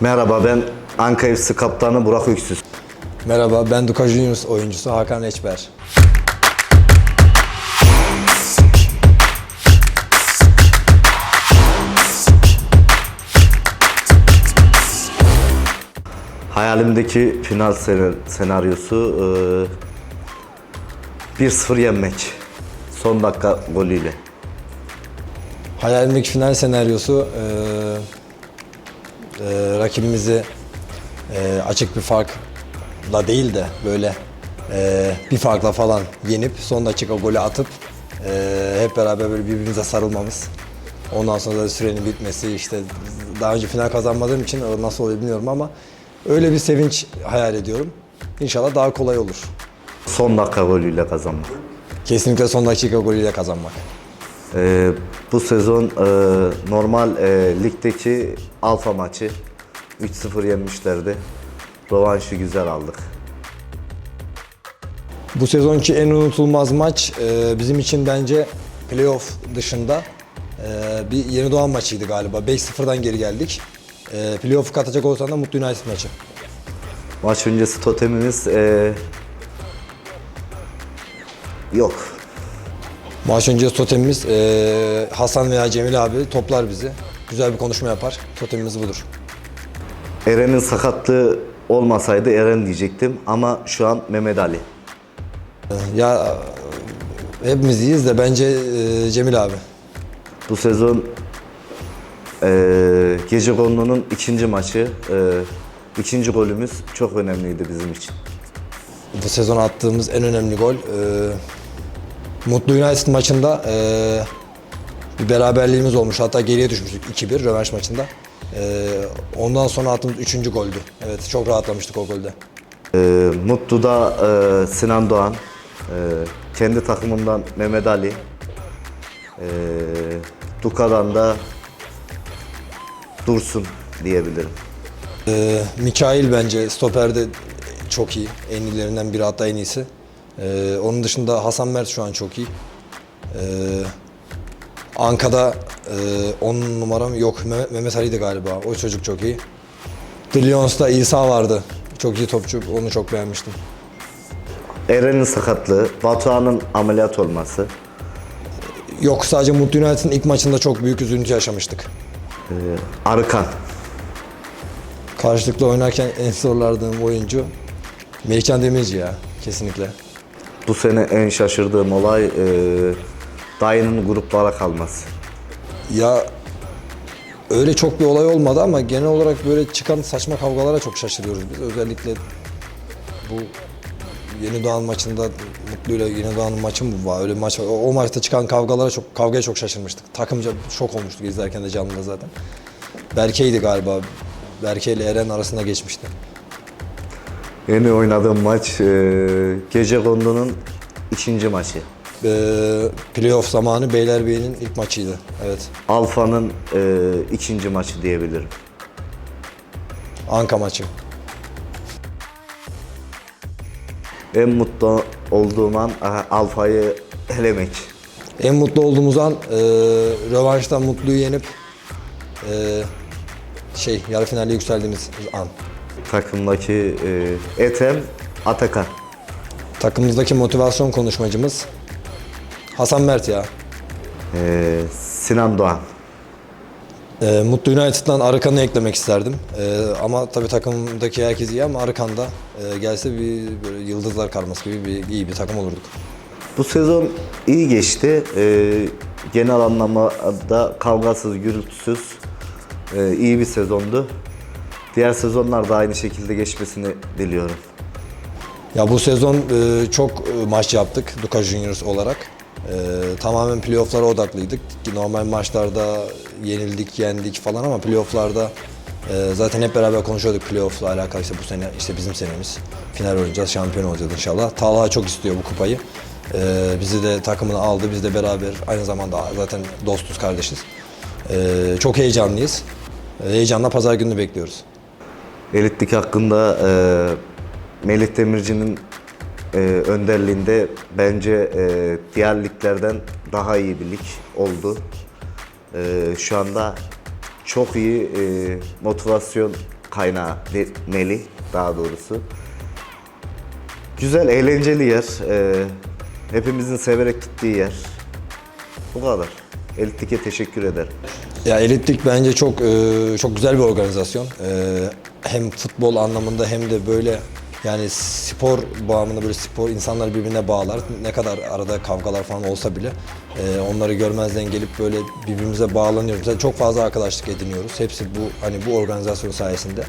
Merhaba ben Ankara FC kaptanı Burak Öksüz. Merhaba, ben Duka Juniors oyuncusu Hakan Eçber. Hayalimdeki final sen- senaryosu e, 1-0 yenmek. Son dakika golüyle. Hayalimdeki final senaryosu eee eee, rakibimizi eee, açık bir farkla değil de böyle eee, bir farkla falan yenip son dakika golü atıp eee, hep beraber böyle birbirimize sarılmamız. Ondan sonra da sürenin bitmesi işte daha önce final kazanmadığım için nasıl oluyor bilmiyorum ama öyle bir sevinç hayal ediyorum. İnşallah daha kolay olur. Son dakika golüyle kazanmak. Kesinlikle son dakika golüyle kazanmak. E, bu sezon e, normal e, ligdeki alfa maçı 3-0 yenmişlerdi. Rövanşı güzel aldık. Bu sezonki en unutulmaz maç e, bizim için bence playoff dışında e, bir yeni doğan maçıydı galiba. 5-0'dan geri geldik. E, playoff katacak olsan da Mutlu United maçı. Maç öncesi totemimiz e, yok. Maç öncesi totemimiz e, Hasan veya Cemil abi toplar bizi. Güzel bir konuşma yapar. Totemimiz budur. Eren'in sakatlığı olmasaydı Eren diyecektim ama şu an Mehmet Ali. Ya e, hepimiz iyiyiz de bence e, Cemil abi. Bu sezon eee Gece Kondu'nun ikinci maçı. eee, ikinci golümüz çok önemliydi bizim için. Bu sezon attığımız en önemli gol. e, Mutlu United maçında e, bir beraberliğimiz olmuş. Hatta geriye düşmüştük 2-1 rövanş maçında. E, ondan sonra attığımız üçüncü goldü. Evet çok rahatlamıştık o golde. Eee Mutlu'da eee, Sinan Doğan, eee, kendi takımından Mehmet Ali, eee Duka'dan da Dursun diyebilirim. E, Mikail bence stoperde çok iyi. En iyilerinden biri hatta en iyisi. E, onun dışında Hasan Mert şu an çok iyi. E, Anka'da 10 numaram yok. Mehmet, Mehmet Ali'ydi galiba. O çocuk çok iyi. De Lions'ta İsa vardı. Çok iyi topçu. Onu çok beğenmiştim. Eren'in sakatlığı, Batuhan'ın ameliyat olması, Yok sadece Mutlu United'ın ilk maçında çok büyük üzüntü yaşamıştık. Arıkan. Karşılıklı oynarken en zorlardığım oyuncu Melihcan Demirci ya kesinlikle. Bu sene en şaşırdığım olay eee dayının gruplara kalması. Ya öyle çok bir olay olmadı ama genel olarak böyle çıkan saçma kavgalara çok şaşırıyoruz biz. Özellikle bu Yeni Doğan maçında Mutlu ile Yeni Doğan'ın maçı mı var? Öyle bir maç var. O, o maçta çıkan kavgalara çok kavgaya çok şaşırmıştık. Takımca şok olmuştuk izlerken de canlıda zaten. Berke'ydi galiba. Berke ile Eren arasında geçmişti. Yeni oynadığım maç eee Gece Kondu'nun ikinci maçı. Ee, playoff zamanı Beylerbeyi'nin ilk maçıydı. Evet. Alfa'nın eee, ikinci maçı diyebilirim. Anka maçı. En mutlu olduğum an aha, Alfa'yı elemek. En mutlu olduğumuz an e, rövanşta Mutlu'yu yenip e, şey yarı finale yükseldiğimiz an. Takımdaki eee, Ethem, Atakan. Takımımızdaki motivasyon konuşmacımız Hasan Mert ya. Eee, Sinan Doğan. E, Mutlu United'dan Arıkan'ı eklemek isterdim. E, ama tabii takımdaki herkes iyi ama Arıkan da e, gelse bir böyle yıldızlar karması gibi bir iyi bir takım olurduk. Bu sezon iyi geçti. Eee, genel anlamda kavgasız, gürültüsüz eee, iyi bir sezondu. Diğer sezonlar da aynı şekilde geçmesini diliyorum. Ya bu sezon e, çok e, maç yaptık Duka Juniors olarak. E, tamamen playofflara odaklıydık. Normal maçlarda yenildik, yendik falan ama playofflarda e, zaten hep beraber konuşuyorduk playoffla alakalı işte bu sene işte bizim senemiz. Final oynayacağız, şampiyon olacağız inşallah. Talha çok istiyor bu kupayı. E, bizi de takımına aldı, biz de beraber aynı zamanda zaten dostuz, kardeşiz. E, çok heyecanlıyız. Heyecanla pazar gününü bekliyoruz. Elitlik hakkında e, Melih Demirci'nin e, önderliğinde bence e, diğer liglerden daha iyi bir lig oldu. E, şu anda çok iyi e, motivasyon kaynağı Neli daha doğrusu. Güzel, eğlenceli yer. Ee, hepimizin severek gittiği yer. Bu kadar. Elitlik'e teşekkür ederim. Ya Elitlik bence çok e, çok güzel bir organizasyon. E, hem futbol anlamında hem de böyle yani spor bağımında böyle spor insanları birbirine bağlar. Ne kadar arada kavgalar falan olsa bile e, onları görmezden gelip böyle birbirimize bağlanıyoruz. Mesela çok fazla arkadaşlık ediniyoruz. Hepsi bu hani bu organizasyon sayesinde.